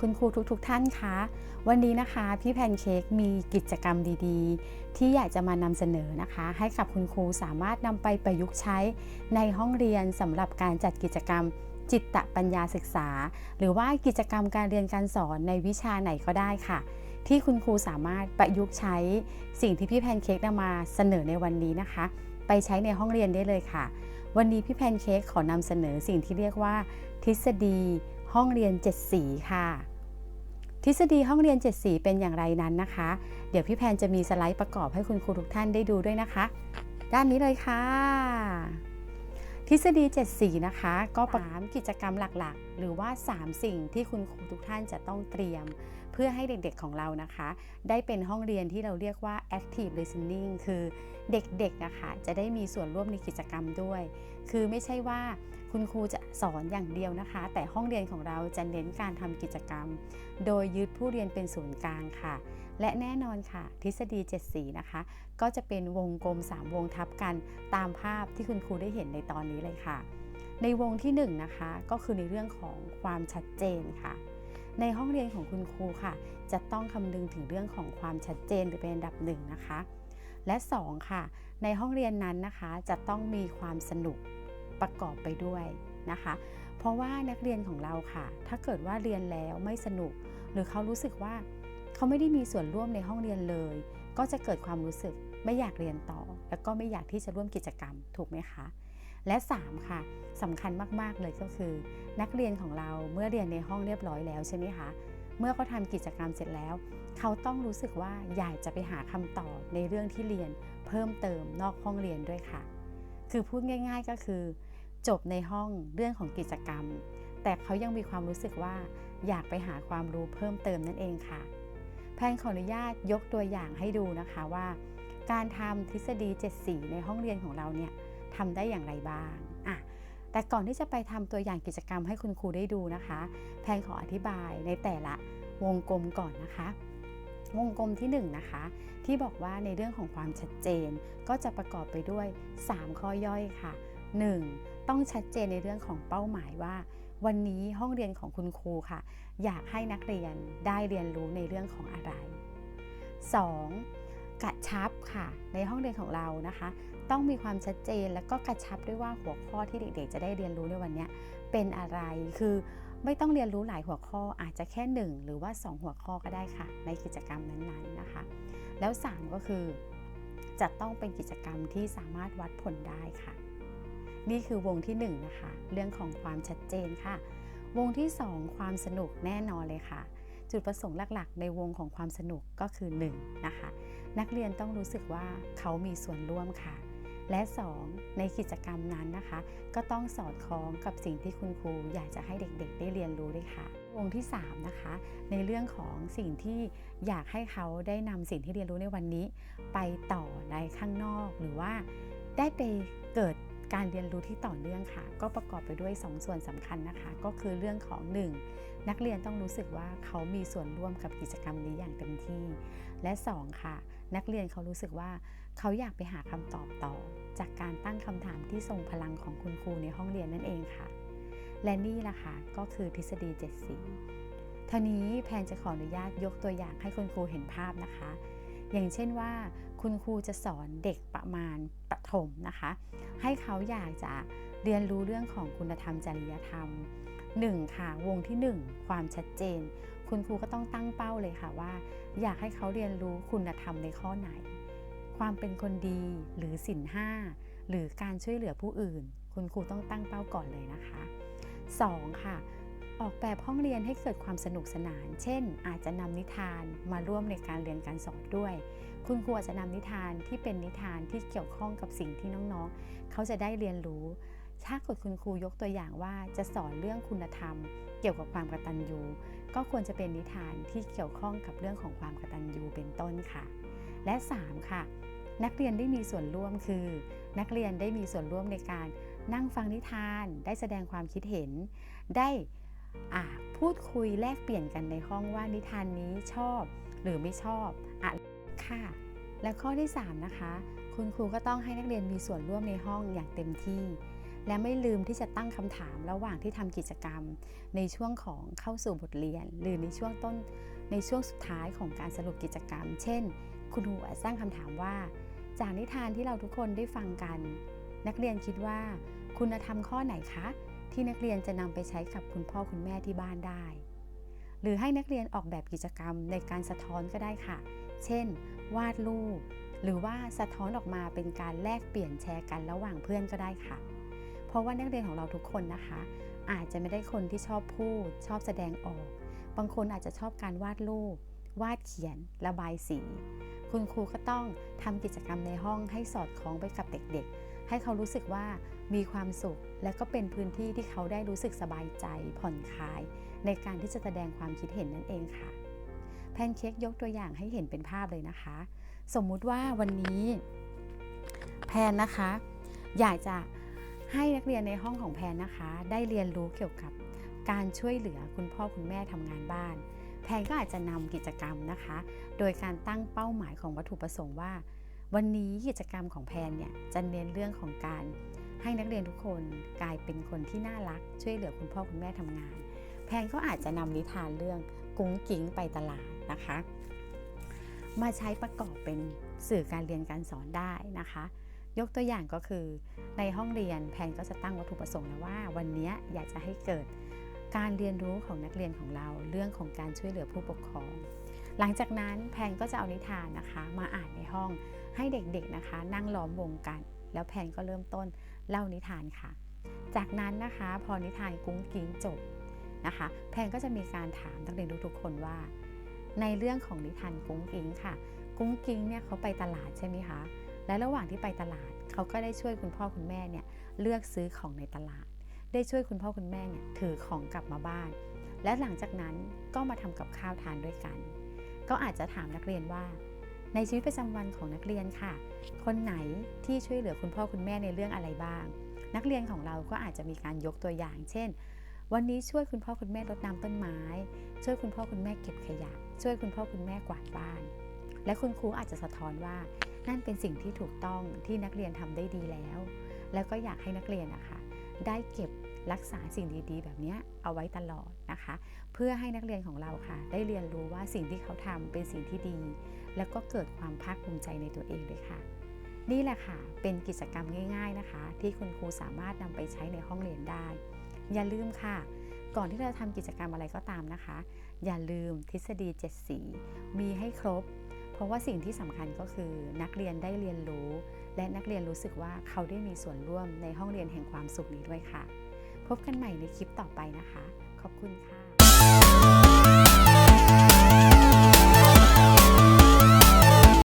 คุณครูทุกๆทท่านคะ วันนี้นะคะพี่แพนเค้กมีกิจกรรมดีๆ ที่อยากจะมานำเสนอนะคะ ให้กับคุณครูสามารถนำไปประยุกต์ใช้ในห้องเรียนสำหรับการจัดกิจกรรมจิตตปัญญาศึกษา หรือว่ากิจกรรมการเรียนการสอนในวิชาไหนก็ได้ค่ะ ที่คุณครูสามารถประยุกต์ใช้สิ่งที่พี่แพนเค้กนำมาเสนอในวันนี้นะคะ ไปใช้ในห้องเรียนได้เลยค่ะ วันนี้พี่แพนเค้กขอนำเสนอสิ่งที่เรียกว่า ทฤษฎีห้องเรียน 7 สีค่ะ ทฤษฎีห้องเรียน 7 สีเป็นอย่างไรนั้นนะคะ เดี๋ยวพี่แพนจะมีสไลด์ประกอบให้คุณครูทุกท่านได้ดูด้วยนะคะ ด้านนี้เลยค่ะ ทฤษฎี 7 สีนะคะ ก็ประามกิจกรรมหลักๆ หรือว่า 3 สิ่งที่คุณครูทุกท่านจะต้องเตรียม เพื่อให้เด็กๆของเรานะคะ ได้เป็นห้องเรียนที่เราเรียกว่า active listening คือเด็กๆนะคะจะได้มีส่วนร่วมในกิจกรรมด้วย คือไม่ใช่ว่าคุณครูจะสอนอย่างเดียวนะคะ แต่ห้องเรียนของเราจะเน้นการทำกิจกรรม โดยยึดผู้เรียนเป็นศูนย์กลางค่ะ และแน่นอนค่ะ ทฤษฎี7สีนะคะ ก็จะเป็นวงกลม 3 วงทับกันตามภาพที่คุณครูได้เห็นในตอนนี้เลยค่ะ ในวงที่1นนะคะก็คือในเรื่องของความชัดเจนค่ะ ในห้องเรียนของคุณครูค่ะ จะต้องคำนึงถึงเรื่องของความชัดเจนเป็นอันดับหนึ่งนะคะ และ 2 ค่ะ ในห้องเรียนนั้นนะคะจะต้องมีความสนุกประกอบไปด้วยนะคะ เพราะว่านักเรียนของเราค่ะ ถ้าเกิดว่าเรียนแล้วไม่สนุก หรือเขารู้สึกว่าเขาไม่ได้มีส่วนร่วมในห้องเรียนเลย ก็จะเกิดความรู้สึกไม่อยากเรียนต่อ แล้วก็ไม่อยากที่จะร่วมกิจกรรมถูกไหมคะและ 3 ค่ะสำคัญมาก ๆ เลยก็คือ นักเรียนของเราเมื่อเรียนในห้องเรียบร้อยแล้วใช่ไหมคะ เมื่อเขาทำกิจกรรมเสร็จแล้ว เขาต้องรู้สึกว่าอยากจะไปหาคำตอบในเรื่องที่เรียนเพิ่มเติมนอกห้องเรียนด้วยค่ะ คือพูดง่าย ๆก็คือ จบในห้องเรื่องของกิจกรรม แต่เขายังมีความรู้สึกว่าอยากไปหาความรู้เพิ่มเติมนั่นเองค่ะ แพนขออนุญาตยกตัวอย่างให้ดูนะคะว่า การทำทฤษฎี7สีในห้องเรียนของเราเนี่ยทำได้อย่างไรบ้างอะแต่ก่อนที่จะไปทำตัวอย่างกิจกรรมให้คุณครูได้ดูนะคะ แพนขออธิบายในแต่ละวงกลมก่อนนะคะ วงกลมที่1นนะคะ ที่บอกว่าในเรื่องของความชัดเจนก็จะประกอบไปด้วย 3 ข้อย่อยค่ะ 1. ต้องชัดเจนในเรื่องของเป้าหมายว่า วันนี้ห้องเรียนของคุณครูค่ะ อยากให้นักเรียนได้เรียนรู้ในเรื่องของอะไร 2. กระชับค่ะ ในห้องเรียนของเรานะคะ ต้องมีความชัดเจนแล้วก็กระชับด้วยว่าหัวข้อที่เด็กๆ จะได้เรียนรู้ในวันนี้เป็นอะไรคือ ไม่ต้องเรียนรู้หลายหัวข้ออาจจะแค่ 1 หรือว่า 2 หัวข้อก็ได้ค่ะ ในกิจกรรมนั้นๆนะคะ แล้ว 3 ก็คือจะต้องเป็นกิจกรรมที่สามารถวัดผลได้ค่ะ นี่คือวงที่1นนะคะ เรื่องของความชัดเจนค่ะ วงที่ 2 ความสนุกแน่นอนเลยค่ะจุดประสงค์หลักๆ ในวงของความสนุกก็คือ1นะคะ นักเรียนต้องรู้สึกว่าเขามีส่วนร่วมค่ะ และ 2 ในกิจกรรมนั้นนะคะ ก็ต้องสอดคล้องกับสิ่งที่คุณครูอยากจะให้เด็กๆ ได้เรียนรู้ด้วยค่ะ วงที่ 3 นะคะ ในเรื่องของสิ่งที่อยากให้เขาได้นำสิ่งที่เรียนรู้ในวันนี้ ไปต่อในข้างนอกหรือว่าได้ไปเกิดการเรียนรู้ที่ต่อเนื่องค่ะ ก็ประกอบไปด้วย 2ส่วนสำคัญนะคะ ก็คือเรื่องของ 1. นักเรียนต้องรู้สึกว่าเขามีส่วนร่วมกับกิจกรรมนี้อย่างเต็มที่ และ 2 ค่ะ นักเรียนเขารู้สึกว่า เขาอยากไปหาคำตอบต่อ จากการตั้งคำถามที่ทรงพลังของคุณครูในห้องเรียนนั่นเองค่ะ และนี่แหละค่ะก็คือทฤษฎี7สีท่านี้แพนจะขออนุญาตยกตัวอย่างให้คุณครูเห็นภาพนะคะ อย่างเช่นว่าคุณครูจะสอนเด็กประมาณประถมนะคะ ให้เขาอยากจะเรียนรู้เรื่องของคุณธรรมจริยธรรม 1. ค่ะ วงที่ 1 ความชัดเจน คุณครูก็ต้องตั้งเป้าเลยค่ะว่า อยากให้เขาเรียนรู้คุณธรรมในข้อไหน ความเป็นคนดีหรือสินห้าหรือการช่วยเหลือผู้อื่น คุณครูต้องตั้งเป้าก่อนเลยนะคะ 2. ค่ะ ออกแบบห้องเรียนให้เกิดความสนุกสนาน เช่น อาจจะนำนิทานมาร่วมในการเรียนการสอนด้วย คุณครูอาจจะนำนิทานที่เป็นนิทานที่เกี่ยวข้องกับสิ่งที่น้องๆ เขาจะได้เรียนรู้ถ้ากดคุณครูยกตัวอย่างว่าจะสอนเรื่องคุณธรรม เกี่ยวกับความกตัญญู ก็ควรจะเป็นนิทานที่เกี่ยวข้องกับเรื่องของความกตัญญูเป็นต้นค่ะ และ 3 ค่ะ นักเรียนได้มีส่วนร่วมคือ นักเรียนได้มีส่วนร่วมในการนั่งฟังนิทาน ได้แสดงความคิดเห็น ได้พูดคุยแลกเปลี่ยนกันในห้องว่านิทานนี้ชอบหรือไม่ชอบอะค่ะ และข้อที่ 3 นะคะ คุณครูก็ต้องให้นักเรียนมีส่วนร่วมในห้องอย่างเต็มที่ และไม่ลืมที่จะตั้งคำถามระหว่างที่ทำกิจกรรม ในช่วงของเข้าสู่บทเรียน หรือในช่วงต้นในช่วงสุดท้ายของการสรุปกิจกรรม เช่น คุณครูอาจตั้งคำถามว่า จากนิทานที่เราทุกคนได้ฟังกัน นักเรียนคิดว่าคุณธรรมข้อไหนคะ ที่นักเรียนจะนำไปใช้กับคุณพ่อคุณแม่ที่บ้านได้ หรือให้นักเรียนออกแบบกิจกรรมในการสะท้อนก็ได้ค่ะ เช่น วาดรูป หรือว่าสะท้อนออกมาเป็นการแลกเปลี่ยนแชร์กันระหว่างเพื่อนก็ได้ค่ะ เพราะว่านักเรียนของเราทุกคนนะคะ อาจจะไม่ได้คนที่ชอบพูด ชอบแสดงออก บางคนอาจจะชอบการวาดรูป วาดเขียน ระบายสี คุณครูก็ต้องทำกิจกรรมในห้องให้สอดคล้องไปกับเด็กๆ ให้เขารู้สึกว่ามีความสุข และก็เป็นพื้นที่ที่เขาได้รู้สึกสบายใจผ่อนคลาย ในการที่จะแสดงความคิดเห็นนั่นเองค่ะ แพนเค้กยกตัวอย่างให้เห็นเป็นภาพเลยนะคะ สมมุติว่าวันนี้แพนนะคะ อยากจะให้นักเรียนในห้องของแพนนะคะ ได้เรียนรู้เกี่ยวกับการช่วยเหลือคุณพ่อคุณแม่ทำงานบ้าน แพนก็อาจจะนำกิจกรรมนะคะ โดยการตั้งเป้าหมายของวัตถุประสงค์ว่า วันนี้กิจกรรมของแพนเนี่ยจะเน้นเรื่องของการให้นักเรียนทุกคนกลายเป็นคนที่น่ารัก ช่วยเหลือคุณพ่อคุณแม่ทำงาน แพนก็อาจจะนำนิทานเรื่องกุ้งกิ้งไปตลาดนะคะ มาใช้ประกอบเป็นสื่อการเรียนการสอนได้นะคะ ยกตัวอย่างก็คือในห้องเรียนแพนก็จะตั้งวัตถุประสงค์นะว่า วันนี้อยากจะให้เกิด การเรียนรู้ของนักเรียนของเราเรื่องของการช่วยเหลือผู้ปกครอง หลังจากนั้นแพนก็จะเอานิทานนะคะ มาอ่านในห้องให้เด็กๆนะคะ นั่งล้อมวงกัน แล้วแพนก็เริ่มต้นเล่านิทานค่ะ จากนั้นนะคะพอนิทานกุ้งกิ้งจบนะคะ แพนก็จะมีการถามนักเรียนทุกๆคนว่า ในเรื่องของนิทานกุ้งกิ้งค่ะ กุ้งกิ้งเนี่ยเขาไปตลาดใช่ไหมคะและระหว่างที่ไปตลาดเขาก็ได้ช่วยคุณพ่อคุณแม่เนี่ยเลือกซื้อของในตลาด ได้ช่วยคุณพ่อคุณแม่เนี่ยถือของกลับมาบ้าน และหลังจากนั้นก็มาทำกับข้าวทานด้วยกัน ก็อาจจะถามนักเรียนว่า ในชีวิตประจำวันของนักเรียนค่ะ คนไหนที่ช่วยเหลือคุณพ่อคุณแม่ในเรื่องอะไรบ้าง นักเรียนของเราก็อาจจะมีการยกตัวอย่าง เช่น วันนี้ช่วยคุณพ่อคุณแม่รดน้ำต้นไม้ ช่วยคุณพ่อคุณแม่เก็บขยะ ช่วยคุณพ่อคุณแม่กวาดบ้าน และคุณครูอาจจะสะท้อนว่านั่นเป็นสิ่งที่ถูกต้องที่นักเรียนทำได้ดีแล้ว แล้วก็อยากให้นักเรียนนะคะ ได้เก็บรักษาสิ่งดีๆ แบบนี้เอาไว้ตลอดนะคะ เพื่อให้นักเรียนของเราค่ะ ได้เรียนรู้ว่าสิ่งที่เขาทำเป็นสิ่งที่ดี แล้วก็เกิดความภาคภูมิใจในตัวเองด้วยค่ะ นี่แหละค่ะ เป็นกิจกรรมง่าย ๆนะคะ ที่คุณครูสามารถนำไปใช้ในห้องเรียนได้ อย่าลืมค่ะ ก่อนที่เราจะทำกิจกรรมอะไรก็ตามนะคะ อย่าลืมทฤษฎี 7 สี มีให้ครบ ราะว่าสิ่งที่สำคัญก็คือนักเรียนได้เรียนรู้ และนักเรียนรู้สึกว่าเขาได้มีส่วนร่วมในห้องเรียนแห่งความสุขนี้ด้วยค่ะ พบกันใหม่ในคลิปต่อไปนะคะ ขอบคุณค่ะ